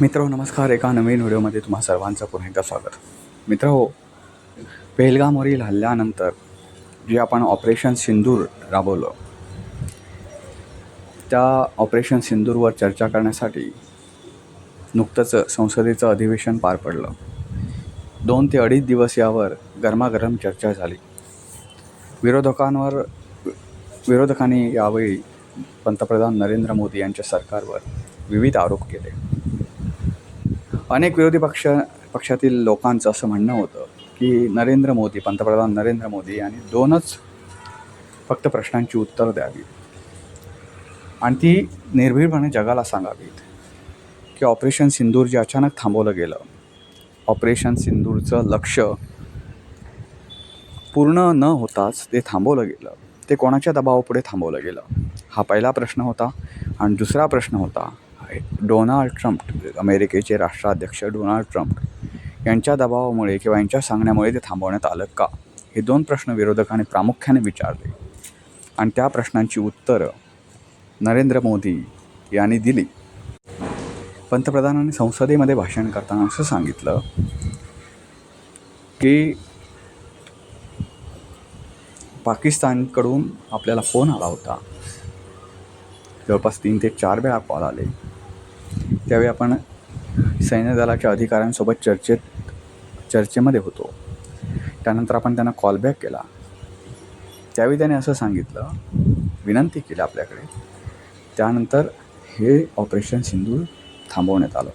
मित्र नमस्कार. एका नवीन व्हिडिओमध्ये तुम्हा सर्वांचं पुन्हा एकदा स्वागत. मित्र हो पेहलगामवरील हल्ल्यानंतर जे आपण ऑपरेशन सिंदूर राबवलं त्या ऑपरेशन सिंदूरवर चर्चा करण्यासाठी नुकतंच संसदेचं अधिवेशन पार पडलं. दोन ते अडीच दिवस यावर गरमागरम चर्चा झाली. विरोधकांवर विरोधकांनी यावेळी पंतप्रधान नरेंद्र मोदी यांच्या सरकारवर विविध आरोप केले. अनेक विरोधी पक्ष पक्षातील लोकांचं असं म्हणणं होतं की नरेंद्र मोदी पंतप्रधान नरेंद्र मोदी यांनी दोनच फक्त प्रश्नांची उत्तरं द्यावी आणि ती निर्भीडपणे जगाला सांगावीत की ऑपरेशन सिंदूर जे अचानक थांबवलं गेलं ऑपरेशन सिंदूरचं लक्ष पूर्ण न होताच ते थांबवलं गेलं. ते कोणाच्या दबावापुढे थांबवलं गेलं? हा पहिला प्रश्न होता. आणि दुसरा प्रश्न होता डोनाल्ड ट्रम्प अमेरिकेचे राष्ट्राध्यक्ष डोनाल्ड ट्रम्प यांच्या दबावामुळे किंवा यांच्या सांगण्यामुळे ते थांबवण्यात आलं का? हे दोन प्रश्न विरोधकांनी प्रामुख्याने विचारले. आणि त्या प्रश्नांची उत्तरं नरेंद्र मोदी यांनी दिली. पंतप्रधानांनी संसदेमध्ये भाषण करताना असं सांगितलं की पाकिस्तानकडून आपल्याला फोन आला होता. जवळपास तीन ते चार वेळा कॉल आले. त्यावेळी आपण सैन्य दलाच्या अधिकाऱ्यांसोबत चर्चेत चर्चेमध्ये होतो. त्यानंतर आपण त्यांना कॉलबॅक केला. त्यावेळी त्याने असं सांगितलं विनंती केली आपल्याकडे. त्यानंतर हे ऑपरेशन सिंदूर थांबवण्यात आलं.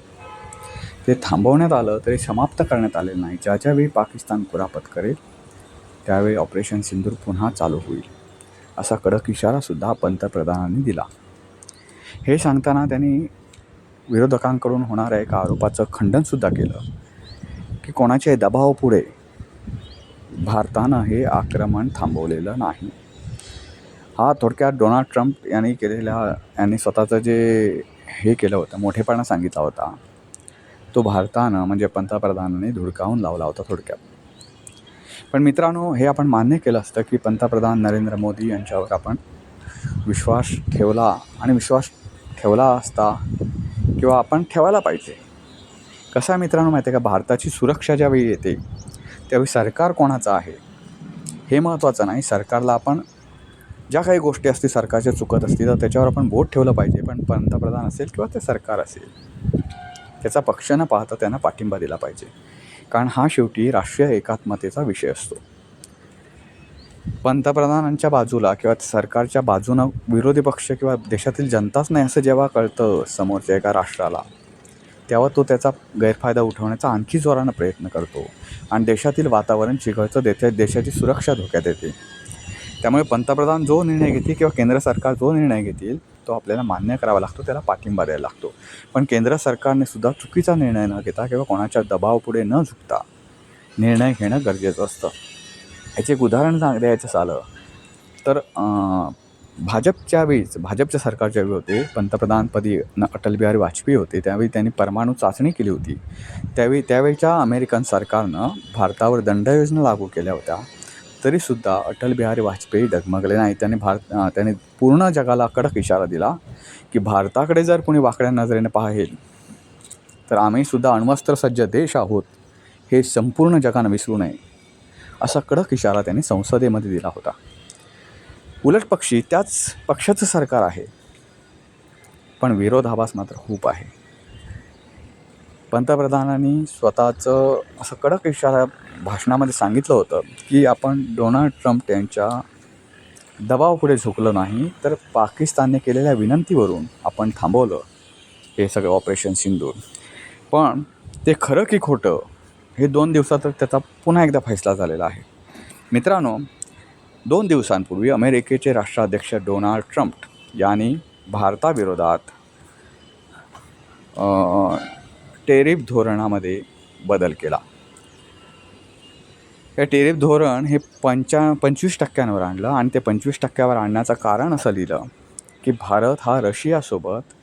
ते थांबवण्यात आलं तरी समाप्त करण्यात आलेलं नाही. ज्या ज्यावेळी पाकिस्तान कुरापत करेल त्यावेळी ऑपरेशन सिंदूर पुन्हा चालू होईल असा कडक इशारासुद्धा पंतप्रधानांनी दिला. हे सांगताना त्यांनी विरोधकांकडून होणाऱ्या एका आरोपाचं खंडनसुद्धा केलं. की कोणाच्या दबावापुढे भारतानं हे आक्रमण थांबवलेलं नाही. हा थोडक्यात डोनाल्ड ट्रम्प यांनी केलेल्या यांनी स्वतःचं जे हे केलं होतं मोठेपणा सांगितला होता तो भारतानं म्हणजे पंतप्रधानांनी धुडकावून लावला होता थोडक्यात. पण मित्रांनो हे आपण मान्य केलं असतं की पंतप्रधान नरेंद्र मोदी यांच्यावर आपण विश्वास ठेवला आणि विश्वास ठेवला असता किंवा आपण ठेवायला पाहिजे. कसं आहे मित्रांनो माहिती आहे का? भारताची सुरक्षा ज्यावेळी येते त्यावेळी सरकार कोणाचं आहे? हे महत्त्वाचं नाही. सरकारला आपण ज्या काही गोष्टी असतील सरकारच्या चुकत असतील तर त्याच्यावर आपण बोट ठेवलं पाहिजे. पण पंतप्रधान असेल किंवा ते सरकार असेल त्याचा पक्ष न पाहता त्यांना पाठिंबा दिला पाहिजे. कारण हा शेवटी राष्ट्रीय एकात्मतेचा विषय असतो. पंतप्रधानांच्या बाजूला किंवा सरकारच्या बाजूनं विरोधी पक्ष किंवा देशातील जनताच नाही असं जेव्हा कळतं समोरच्या एका राष्ट्राला तेव्हा तो त्याचा गैरफायदा उठवण्याचा आणखी जोरानं प्रयत्न करतो. आणि देशातील वातावरण चिघळतं देते देशाची सुरक्षा धोक्यात येते. त्यामुळे पंतप्रधान जो निर्णय घेतील किंवा केंद्र सरकार जो निर्णय घेतील तो आपल्याला मान्य करावा लागतो त्याला पाठिंबा द्यायला लागतो. पण केंद्र सरकारने सुद्धा चुकीचा निर्णय न घेता किंवा कोणाच्या दबावापुढे न झुकता निर्णय घेणं गरजेचं असतं. याचे एक उदाहरण सांग द्यायचं झालं तर भाजपच्या वेळीच भाजपच्या सरकारच्या वेळी होते पंतप्रधानपदी न अटल बिहारी वाजपेयी होते त्यावेळी त्यांनी परमाणू चाचणी केली होती. त्यावेळी त्यावेळच्या अमेरिकन सरकारनं भारतावर दंडयोजना लागू केल्या होत्या. तरीसुद्धा अटल बिहारी वाजपेयी डगमगले नाही त्यांनी भारत त्यांनी पूर्ण जगाला कडक इशारा दिला की भारताकडे जर कोणी वाकड्या नजरेने पाहेल तर आम्हीसुद्धा अण्वस्त्रसज्ज देश आहोत. हे संपूर्ण जगानं विसरू नये. असा कडक इशारा त्यांनी संसदेमध्ये दिला होता. उलट पक्षी त्याच पक्षाचं सरकार आहे. पण विरोधाभास मात्र खूप आहे. पंतप्रधानांनी स्वतःचं असं कडक इशारा भाषणामध्ये सांगितलं होतं की आपण डोनाल्ड ट्रम्प यांच्या दबावापुढे झुकलो नाही तर पाकिस्तानने केलेल्या विनंतीवरून आपण थांबवलं हे सगळं ऑपरेशन सिंदूर. पण ते खरं की खोटं? हे दोन दिवसात त्याचा पुन्हा एकदा फैसला झालेला आहे. मित्रांनो दोन दिवसांपूर्वी अमेरिकेचे राष्ट्राध्यक्ष डोनाल्ड ट्रम्प यांनी भारताविरोधात टेरिफ धोरणामध्ये बदल केला. हे टेरिफ धोरण हे पंचा पंचवीस टक्क्यांवर आणलं आणि ते पंचवीस टक्क्यावर आणण्याचं कारण असं लिहिलं की भारत हा रशियासोबत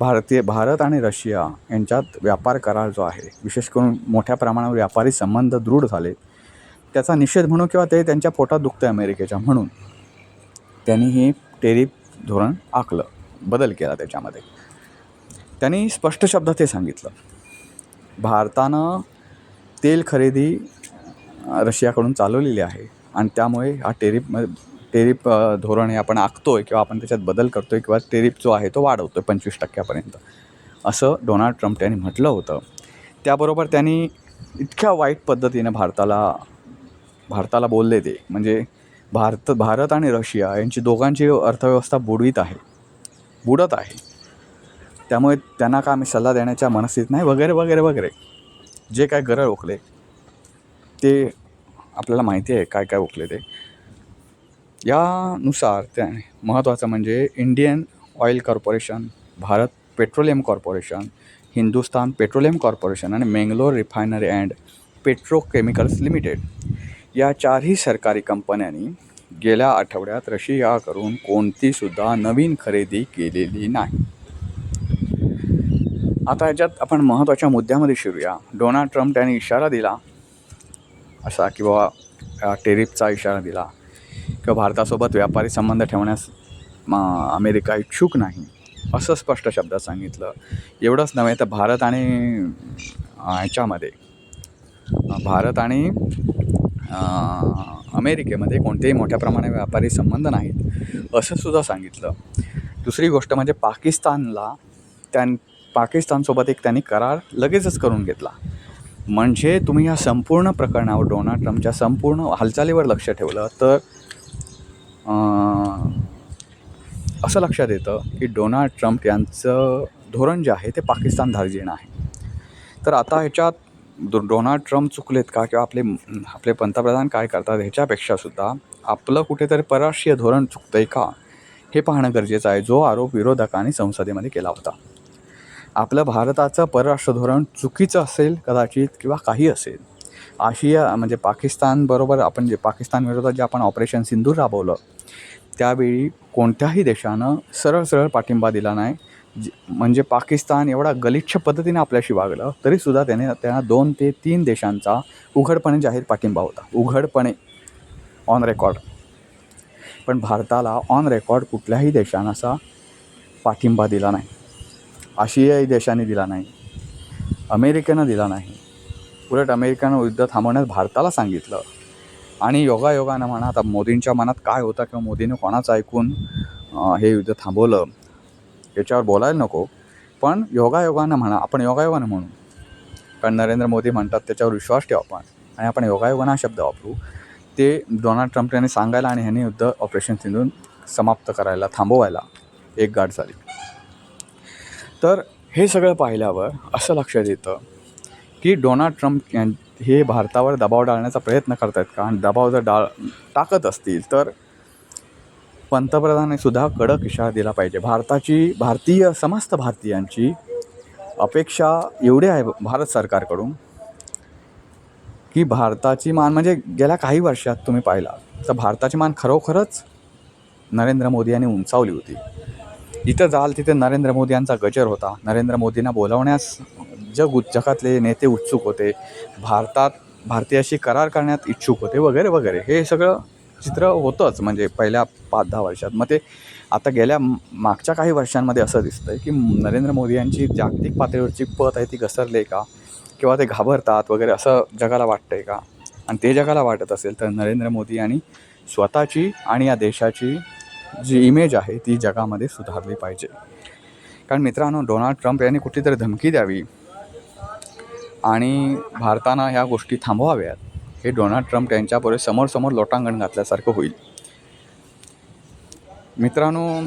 भारतीय भारत आणि रशिया यांच्यात व्यापार करार जो आहे विशेष करून मोठ्या प्रमाणावर व्यापारी संबंध दृढ झाले. त्याचा निषेध म्हणून किंवा ते त्यांच्या पोटात दुखतं अमेरिकेच्या म्हणून त्यांनी हे टेरिफ धोरण आखलं बदल केला त्याच्यामध्ये. त्यांनी स्पष्ट शब्दात हे सांगितलं. भारतानं तेल खरेदी रशियाकडून चालवलेली आहे आणि त्यामुळे हा टेरिफमध्ये टेरिप धोरण हे आपण आखतो आहे किंवा आपण त्याच्यात बदल करतो आहे किंवा टेरिप जो आहे तो वाढवतो आहे पंचवीस टक्क्यापर्यंत. असं डोनाल्ड ट्रम्प यांनी म्हटलं होतं. त्याबरोबर त्यांनी इतक्या वाईट पद्धतीने भारताला भारताला बोलले ते. म्हणजे भारत भारत आणि रशिया यांची दोघांची अर्थव्यवस्था बुडवीत आहे. बुडत आहे. त्यामुळे त्यांना का आम्ही सल्ला देण्याच्या मनस्थित नाही? वगैरे वगैरे वगैरे. जे काय गरळ ओकले ते आपल्याला माहिती आहे काय काय ओकले ते. यानुसार त्या महत्त्वाचं म्हणजे Indian oil corporation Bharat petroleum corporation Hindustan petroleum corporation आणि Mangalore refinery and petrochemicals limited या चारही सरकारी कंपन्यांनी गेल्या आठवड्यात रशियाकडून कोणतीसुद्धा नवीन खरेदी केलेली नाही. आता याच्यात आपण महत्त्वाच्या मुद्द्यामध्ये शिरूया. डोनाल्ड ट्रम्प त्यांनी इशारा दिला असा की बाबा टेरिफचा इशारा दिला. किंवा भारतासोबत व्यापारी संबंध ठेवण्यास मा अमेरिका इच्छुक नाही असं स्पष्ट शब्दात सांगितलं. एवढंच नव्हे तर भारत आणि याच्यामध्ये ह्याच्यामध्ये भारत आणि अमेरिकेमध्ये कोणतेही मोठ्या प्रमाणात व्यापारी संबंध नाहीत असं सुद्धा सांगितलं. दुसरी गोष्ट म्हणजे पाकिस्तानला त्यां पाकिस्तानसोबत एक त्यांनी करार लगेचच करून घेतला. म्हणजे तुम्ही या संपूर्ण प्रकरणावर डोनाल्ड ट्रम्पच्या संपूर्ण हालचालीवर लक्ष ठेवलं तर असं लक्षात येतं की डोनाल्ड ट्रम्प यांचं धोरण जे आहे ते पाकिस्तान धार्जिण आहे. तर आता ह्याच्यात डो डोनाल्ड ट्रम्प चुकलेत का? किंवा आपले आपले पंतप्रधान काय करतात? ह्याच्यापेक्षा सुद्धा आपलं कुठेतरी परराष्ट्रीय धोरण चुकतं आहे का? हे पाहणं गरजेचं आहे. जो आरोप विरोधकांनी संसदेमध्ये केला होता. आपलं भारताचं परराष्ट्र धोरण चुकीचं असेल कदाचित किंवा काही असेल आशिया म्हणजे पाकिस्तानबरोबर आपण जे पाकिस्तान विरोधात जे आपण ऑपरेशन सिंधूर राबवलं त्यावेळी कोणत्याही देशानं सरळ सरळ पाठिंबा दिला नाही. ज म्हणजे पाकिस्तान एवढा गलिच्छ पद्धतीने आपल्याशी वागलं तरीसुद्धा त्याने त्यांना दोन ते तीन देशांचा उघडपणे जाहीर पाठिंबा होता. उघडपणे. ऑन रेकॉर्ड पण भारताला ऑन रेकॉर्ड कुठल्याही देशानं असा पाठिंबा दिला नाही. आशियाई देशाने दिला नाही. अमेरिकेनं दिला नाही. उलट अमेरिकेनं युद्ध थांबवण्यास भारताला सांगितलं. आणि योगायोगानं म्हणा आता मोदींच्या मनात काय होतं किंवा मोदीने कोणाचं ऐकून हे युद्ध थांबवलं याच्यावर बोलायला नको. पण योगायोगानं म्हणा आपण योगायोगानं म्हणू. कारण नरेंद्र मोदी म्हणतात त्याच्यावर विश्वास ठेवा आपण. आणि आपण योगायोगानं हा शब्द वापरू. ते डोनाल्ड ट्रम्प यांनी सांगायला आणि ह्यांनी युद्ध ऑपरेशन सिंधून समाप्त करायला थांबवायला एक गाठ झाली. तर हे सगळं पाहिल्यावर असं लक्षात येतं की डोनाल्ड ट्रम्प यां हे भारतावर दबाव डाळण्याचा प्रयत्न करत आहेत का? आणि दबाव जर डाळ टाकत असतील तर पंतप्रधानांनीसुद्धा कडक इशारा दिला पाहिजे. भारताची भारतीय समस्त भारतीयांची अपेक्षा एवढी आहे भारत सरकारकडून की भारताची मान म्हणजे गेल्या काही वर्षात तुम्ही पाहिला तर भारताची मान खरोखरच नरेंद्र मोदी यांनी उंचावली होती. जिथं जाल तिथे नरेंद्र मोदी यांचा गजर होता. नरेंद्र मोदींना बोलावण्यास जग जगातले नेते उत्सुक होते. भारतात भारतीयाशी करार करण्यात इच्छुक होते वगैरे वगैरे. हे सगळं चित्र होतंच. म्हणजे पहिल्या पाच दहा वर्षात. मग ते आता गेल्या मागच्या काही वर्षांमध्ये असं दिसतं आहे की नरेंद्र मोदी यांची जागतिक पातळीवरची पत आहे ती घसरली आहे का? किंवा ते घाबरतात वगैरे असं जगाला वाटतं आहे का? आणि ते जगाला वाटत असेल तर नरेंद्र मोदी यांनी स्वतःची आणि या देशाची जी इमेज आहे ती जगामध्ये सुधारली पाहिजे. कारण मित्रांनो डोनाल्ड ट्रम्प यांनी कुठलीतरी धमकी द्यावी. आणि भारतानं ह्या गोष्टी थांबवाव्यात. हे डोनाल्ड ट्रम्प यांच्यापुढे समोरसमोर लोटांगण घातल्यासारखं होईल. मित्रांनो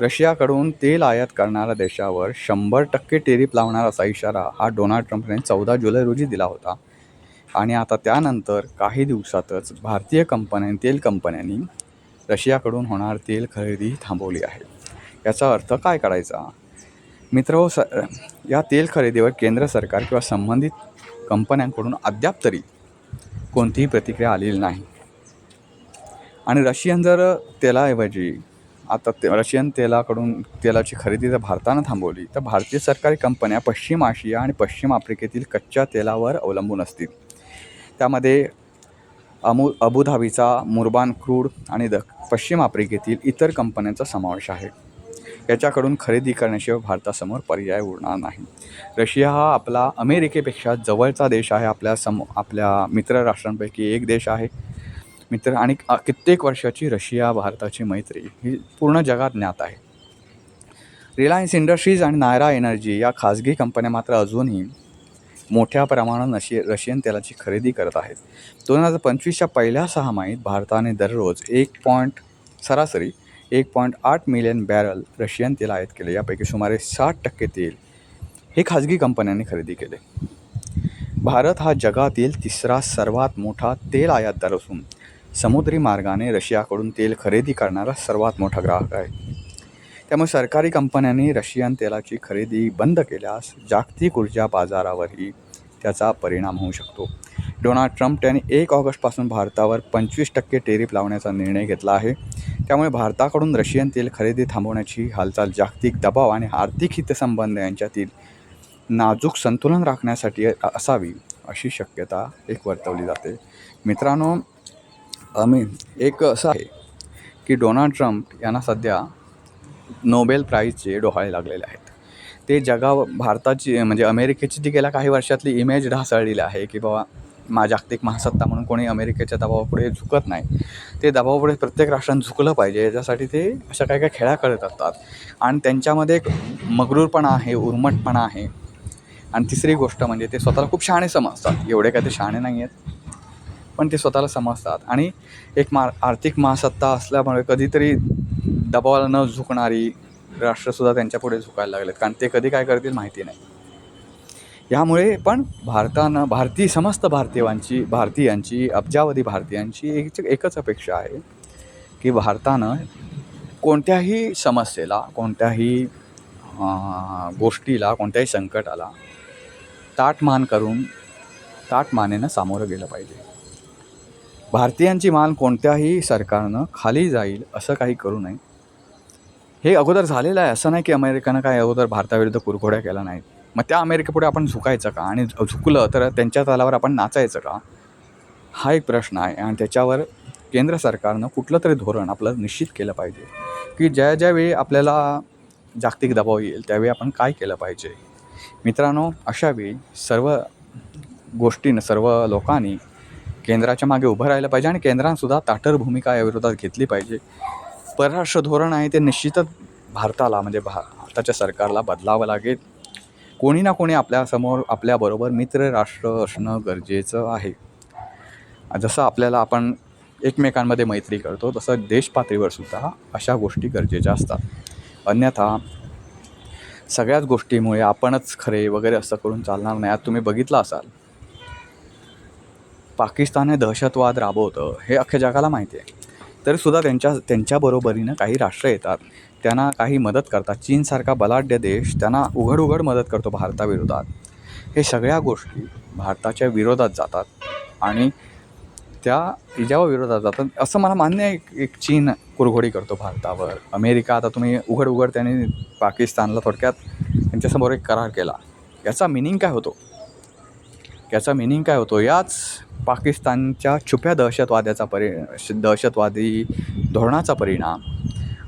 रशियाकडून तेल आयात करणाऱ्या देशावर शंभर टक्के टेरिप लावणार असा इशारा हा डोनाल्ड ट्रम्प यांनी चौदा जुलै रोजी दिला होता. आणि आता त्यानंतर काही दिवसातच भारतीय कंपन्या तेल कंपन्यांनी रशियाकडून होणार तेल खरेदी थांबवली आहे. याचा अर्थ काय काढायचा मित्र हो, स या तेल खरेदीवर केंद्र सरकार किंवा संबंधित कंपन्यांकडून अद्याप तरी कोणतीही प्रतिक्रिया आलेली नाही. आणि रशियन जर तेलाऐवजी आता ते रशियन तेलाकडून तेलाची खरेदी जर भारतानं थांबवली तर भारतीय सरकारी कंपन्या पश्चिम आशिया आणि पश्चिम आफ्रिकेतील कच्च्या तेलावर अवलंबून असतील. त्यामध्ये अमू अबुधाबीचा मुरबान क्रूड आणि द पश्चिम आफ्रिकेतील इतर कंपन्यांचा समावेश आहे. याच्याकडून खरेदी करण्याशिवाय भारतासमोर पर्याय उरणार नाही. रशिया हा आपला अमेरिकेपेक्षा जवळचा देश आहे. आपल्या सम आपल्या मित्र राष्ट्रांपैकी एक देश आहे. मित्र आणि कित्येक वर्षाची रशिया भारताची मैत्री ही पूर्ण जगात ज्ञात आहे. रिलायन्स इंडस्ट्रीज आणि नायरा एनर्जी या खाजगी कंपन्या मात्र अजूनही मोठ्या प्रमाणात रशि रशियन तेलाची खरेदी करत आहेत. दोन हजार पंचवीसच्या पहिल्या सहामाहीत भारताने दररोज एक पॉईंट सरासरी एक पॉईंट आठ मिलियन बॅरल रशियन तेल आयात केले. यापैकी सुमारे साठ टक्के तेल हे खाजगी कंपन्यांनी खरेदी केले. भारत हा जगातील तिसरा सर्वात मोठा तेल आयातदार असून समुद्री मार्गाने रशियाकडून तेल खरेदी करणारा सर्वात मोठा ग्राहक आहे. त्यामुळे सरकारी कंपन्यांनी रशियन तेलाची खरेदी बंद केल्यास जागतिक ऊर्जा बाजारावरही त्याचा परिणाम होऊ शकतो. डोनाल्ड ट्रम्प यांनी एक ऑगस्टपासून भारतावर पंचवीस टक्के टेरिफ लावण्याचा निर्णय घेतला आहे. त्यामुळे भारताकडून रशियन तेल खरेदी थांबवण्याची हालचाल जागतिक दबाव आणि आर्थिक हितसंबंध यांच्यातील नाजूक संतुलन राखण्यासाठी असावी अशी शक्यता एक वर्तवली जाते. मित्रांनो आम्ही एक असं आहे की डोनाल्ड ट्रम्प यांना सध्या नोबेल प्राईजचे डोहाळे लागलेले आहेत. ते जगा भारताची म्हणजे अमेरिकेची जी गेल्या काही वर्षातली इमेज ढासळलेली आहे की बाबा मा जागतिक महासत्ता म्हणून कोणी अमेरिकेच्या दबावापुढे झुकत नाही. ते दबावापुढे प्रत्येक राष्ट्रानं झुकलं पाहिजे याच्यासाठी ते अशा काही काही खेळा करत असतात. आणि त्यांच्यामध्ये एक मगरूरपणा आहे उर्मटपणा आहे. आणि तिसरी गोष्ट म्हणजे ते स्वतःला खूप शहाणे समजतात. एवढे काय ते शहाणे नाही आहेत पण ते स्वतःला समजतात. आणि एक मा आर्थिक महासत्ता असल्यामुळे कधीतरी दबावाला न झुकणारी राष्ट्रसुद्धा त्यांच्यापुढे झुकायला लागलेत. कारण ते कधी काय करतील माहिती नाही. यामुळे पण भारतानं भारतीय समस्त भारतीयांची भारतीयांची अब्जावधी भारतीयांची एक एकच अपेक्षा आहे की भारतानं कोणत्याही समस्येला कोणत्याही गोष्टीला कोणत्याही संकटाला ताटमान करून ताटमानेनं सामोरं गेलं पाहिजे. भारतीयांची मान कोणत्याही सरकारनं खाली जाईल असं काही करू नये. हे अगोदर झालेलं आहे. असं नाही की अमेरिकेनं काय अगोदर भारताविरुद्ध कुरघोड्या केला नाहीत. मग त्या अमेरिकेपुढे आपण झुकायचं का? आणि झुकलं तर त्यांच्या तालावर आपण नाचायचं का? हा एक प्रश्न आहे. आणि त्याच्यावर केंद्र सरकारनं कुठलं तरी धोरण आपलं निश्चित केलं पाहिजे. की ज्या ज्यावेळी आपल्याला जागतिक दबाव येईल त्यावेळी आपण काय केलं पाहिजे? मित्रांनो अशावेळी सर्व गोष्टीनं सर्व लोकांनी केंद्राच्या मागे उभं राहिलं पाहिजे आणि केंद्रानंसुद्धा ताठर भूमिका याविरोधात घेतली पाहिजे. परराष्ट्र धोरण आहे ते निश्चितच भारताला म्हणजे भारताच्या सरकारला बदलावं लागेल. कोणी ना कोणी आपल्यासमोर आपल्याबरोबर मित्र राष्ट्र असणं गरजेचं आहे. जसं आपल्याला आपण एकमेकांमध्ये मैत्री करतो तसं देशपातळीवरसुद्धा सुद्धा अशा गोष्टी गरजेच्या असतात. अन्यथा सगळ्याच गोष्टीमुळे आपणच खरे वगैरे असं करून चालणार नाही. आज तुम्ही बघितलं असाल. पाकिस्तान हे दहशतवाद राबवतं हे अख्ख्या जगाला माहिती आहे. तरीसुद्धा त्यांच्या त्यांच्याबरोबरीनं काही राष्ट्र येतात. त्यांना काही मदत करतात. चीनसारखा बलाढ्य देश त्यांना उघड उघड मदत करतो भारताविरोधात. हे सगळ्या गोष्टी भारताच्या विरोधात जातात आणि त्या इजावा विरोधात जातात. असं मला मान्य आहे एक चीन कुरघोडी करतो भारतावर. अमेरिका आता तुम्ही उघड उघड त्यांनी पाकिस्तानला थोडक्यात त्यांच्यासमोर एक करार केला. याचा मिनिंग काय होतो? याचा मिनिंग काय होतो? याच पाकिस्तानच्या छुप्या दहशतवाद्याचा परि दहशतवादी धोरणाचा परिणाम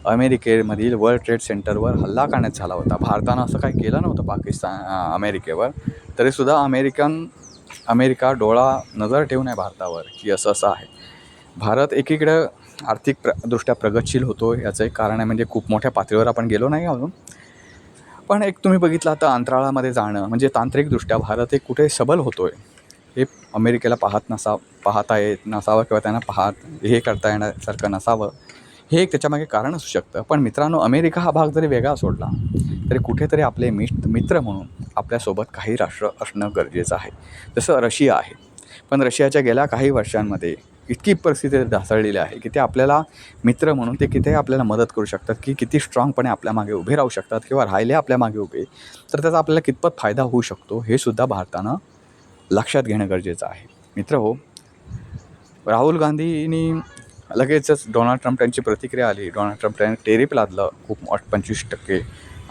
अमेरिकेमधील वर्ल्ड ट्रेड सेंटरवर हल्ला करण्यात झाला होता. भारतानं असं काही केलं नव्हतं पाकिस्तान अमेरिकेवर. तरीसुद्धा अमेरिकन अमेरिका डोळा नजर ठेवून आहे भारतावर की असं असं आहे. भारत एकीकडं आर्थिक प्र दृष्ट्या प्रगतशील होतो याचं एक कारण आहे म्हणजे खूप मोठ्या पातळीवर आपण गेलो नाही अजून. पण एक तुम्ही बघितलं आता अंतराळामध्ये जाणं म्हणजे तांत्रिकदृष्ट्या भारत एक कुठे सबल होतो आहे हे अमेरिकेला पाहत नसा पाहता येत नसावं किंवा त्यांना पाहत हे करता येण्यासारखं नसावं हे एक त्याच्यामागे कारण असू शकतं. पण मित्रांनो अमेरिका हा भाग जरी वेगळा सोडला तरी कुठेतरी आपले मित्र मित्र म्हणून आपल्यासोबत काही राष्ट्र असणं गरजेचं आहे. जसं रशिया आहे. पण रशियाच्या गेल्या काही वर्षांमध्ये इतकी परिस्थिती ढासळलेली आहे की ते आपल्याला मित्र म्हणून ते किती आपल्याला मदत करू शकतात की किती स्ट्रॉंगपणे आपल्या मागे उभे राहू शकतात किंवा राहिले आपल्या मागे उभे तर त्याचा आपल्याला कितपत फायदा होऊ शकतो हे सुद्धा भारतानं लक्षात घेणं गरजेचं आहे. मित्र हो राहुल गांधींनी लगेचच डोनाल्ड ट्रम्प यांची प्रतिक्रिया आली. डोनाल्ड ट्रम्प यांनी टेरिप लादलं खूप मोठ पंचवीस टक्के.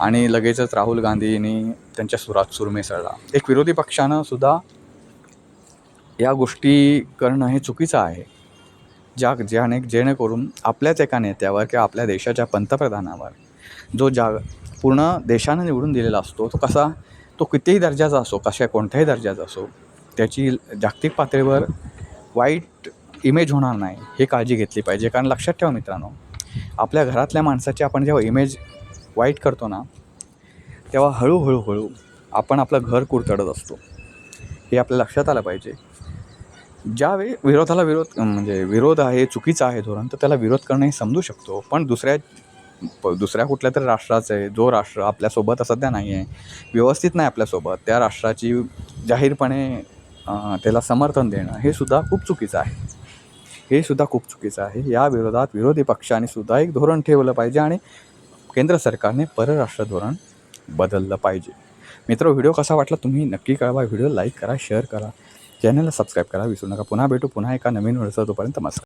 आणि लगेचच राहुल गांधींनी त्यांच्या सुरात सुरमेसळला मिसळला. एक विरोधी पक्षानं सुद्धा या गोष्टी करणं हे चुकीचं आहे. ज्या ज्याने जेणेकरून आपल्याच एका नेत्यावर किंवा आपल्या देशाच्या पंतप्रधानावर जो जा पूर्ण देशानं निवडून दिलेला असतो तो कसा तो कितीही दर्जाचा असो कशा कोणत्याही दर्जाचा असो त्याची जागतिक पातळीवर वाईट इमेज होणार नाही हे काळजी घेतली पाहिजे. कारण लक्षात ठेवा मित्रांनो आपल्या घरातल्या माणसाची आपण जेव्हा इमेज वाईट करतो ना तेव्हा हळूहळू हळू आपण आपलं घर कुरतडत असतो. हे आपल्या लक्षात आलं पाहिजे. ज्यावेळी विरोधाला विरोध म्हणजे विरोध आहे चुकीचा आहे धोरण तर त्याला विरोध करणं हे समजू शकतो. पण दुसऱ्या प दुसऱ्या कुठल्या तरी राष्ट्राचं आहे जो राष्ट्र आपल्यासोबत सध्या नाही आहे व्यवस्थित नाही आपल्यासोबत त्या राष्ट्राची जाहीरपणे त्याला समर्थन देणं हे सुद्धा खूप चुकीचं आहे. हे सुद्धा खूप चुकीचं आहे. या विरोधात विरोधी पक्षाने सुद्धा एक धोरण ठेवलं पाहिजे आणि केंद्र सरकारने परराष्ट्र धोरण बदललं पाहिजे. मित्र व्हिडिओ कसा वाटला तुम्ही नक्की कळवा. व्हिडिओ लाईक करा शेअर करा. चॅनलला सबस्क्राईब करा. विसरू नका. पुन्हा भेटू. पुन्हा एका नवीन व्हिडिओचा तोपर्यंत नमस्कार